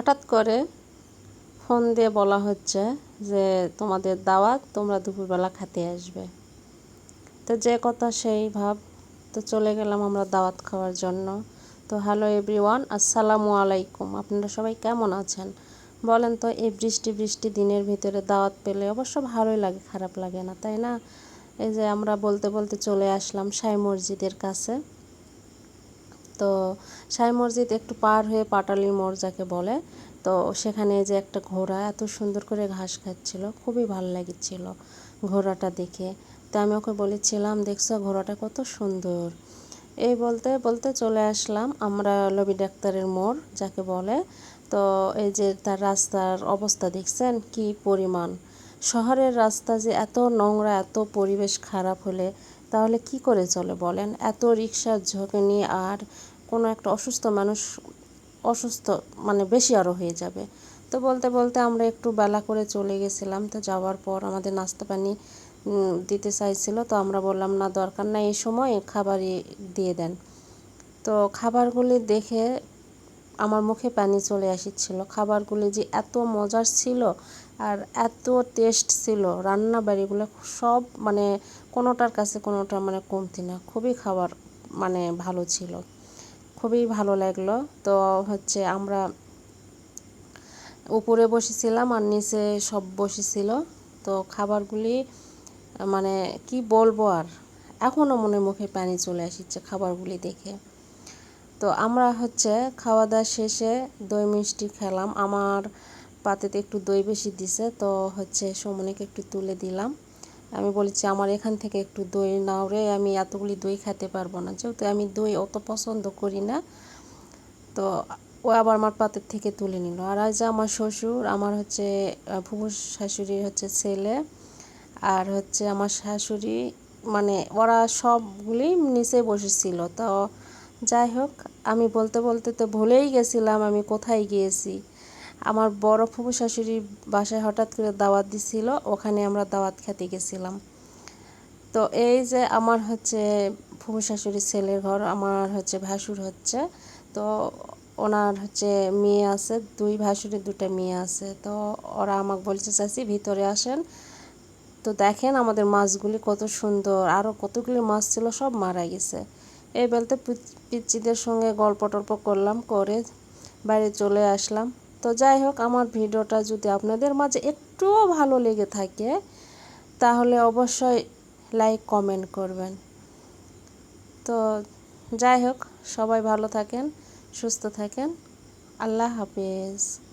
হঠাৎ করে ফোন দিয়ে বলা হচ্ছে যে, তোমাদের দাওয়াত তোমরা দুপুরবেলা খেতে আসবে। তো যে কথা সেই ভাব। তো চলে গেলাম আমরা দাওয়াত খাওয়ার জন্য। তো হ্যালো এভরিওয়ান, আসসালামু আলাইকুম। আপনারা সবাই কেমন আছেন? বলেন তো, এই বৃষ্টি বৃষ্টি দিনের ভিতরে দাওয়াত পেলে অবশ্য ভালোই লাগে, খারাপ লাগে না, তাই না? এই যে আমরা বলতে বলতে চলে আসলাম সাই মসজিদের কাছে। তো সাই মসজিদ একটু পার হয়ে পাটালি মোড় যাকে বলে। তো সেখানে যে একটা ঘোড়া এত সুন্দর করে ঘাস খাচ্ছিল, খুবই ভালো লাগছিল ঘোড়াটা দেখে। তো আমি ওকে বলেছিলাম, দেখছ ঘোড়াটা কত সুন্দর? এই বলতে বলতে চলে আসলাম আমরা লবি ডাক্তারের মোড় যাকে বলে। তো এই যে তার রাস্তার অবস্থা দেখছেন কি পরিমাণ। শহরের রাস্তা যে এত নোংরা, এত পরিবেশ খারাপ হলে তাহলে কি করে চলে বলেন? এত রিক্সার ঝোঁকে নিয়ে আর কোনো একটা অসুস্থ মানুষ অসুস্থ মানে বেশি আরও হয়ে যাবে। তো বলতে বলতে আমরা একটু বেলা করে চলে গেছিলাম। তো যাওয়ার পর আমাদের নাস্তা পানি দিতে চাইছিল। তো আমরা বললাম, না, দরকার নাই, এই সময় খাবারই দিয়ে দেন। তো খাবারগুলি দেখে আমার মুখে পানি চলে আসছিল। খাবারগুলি যে এত মজার ছিল আর এত টেস্ট ছিল, রান্না বাড়িগুলো সব মানে কোনোটার কাছে কোনোটা মানে কমতি না। খুবই খাবার মানে ভালো ছিল। খুবই ভালো লাগল। তো হচ্ছে আমরা উপরে বসেছিলাম আর নিচে সব বসেছিল। তো খাবারগুলি মানে কি বলব আর এখনও মনে মুখে পানি চলে আসছে খাবারগুলি দেখে। তো আমরা হচ্ছে খাওয়া দাওয়া শেষে দই মিষ্টি খেলাম। আমার পাতেতে একটু দই বেশি দিছে, তো হচ্ছে সমনিকে একটু তুলে দিলাম। আমি বলেছি, আমার এখান থেকে একটু দই নাও রে, আমি এতগুলি দই খেতে পারব না। যেহেতু আমি দই অত পছন্দ করি না, তো ও আবার আমার পাতের থেকে তুলে নিল। আর আজ আমার শ্বশুর, আমার হচ্ছে ফুফু শাশুড়ির হচ্ছে ছেলে, আর হচ্ছে আমার শাশুড়ি মানে ওরা সবগুলি নিচে বসেছিল। তো যাই হোক, আমি বলতে বলতে তো ভুলেই গেছিলাম আমি কোথায় গিয়েছি। আমার বড় ফুফু শাশুড়ির বাসায় হঠাৎ করে দাওয়াত দিছিল, ওখানে আমরা দাওয়াত খেতে গেছিলাম। তো এই যে আমার হচ্ছে ফুফু শাশুড়ির ছেলের ঘর, আমার হচ্ছে ভাসুর হচ্ছে, তো ওনার হচ্ছে মেয়ে আছে, দুই ভাসুরের দুটা মেয়ে আছে। তো ওরা আমাকে বলছে চাষি ভিতরে আসেন। তো দেখেন আমাদের মাছগুলি কত সুন্দর আরও কতগুলি মাছ ছিল, সব মারা গেছে। এই বলতে পিচ্চিদের সঙ্গে গল্প টল্প করলাম, করে বাইরে চলে আসলাম। তো যাই হোক, আমার ভিডিওটা যদি আপনাদের মাঝে একটুও ভালো লেগে থাকে, তাহলে অবশ্যই লাইক কমেন্ট করবেন। তো যাই হোক, সবাই ভালো থাকেন, সুস্থ থাকেন। আল্লাহ হাফেজ।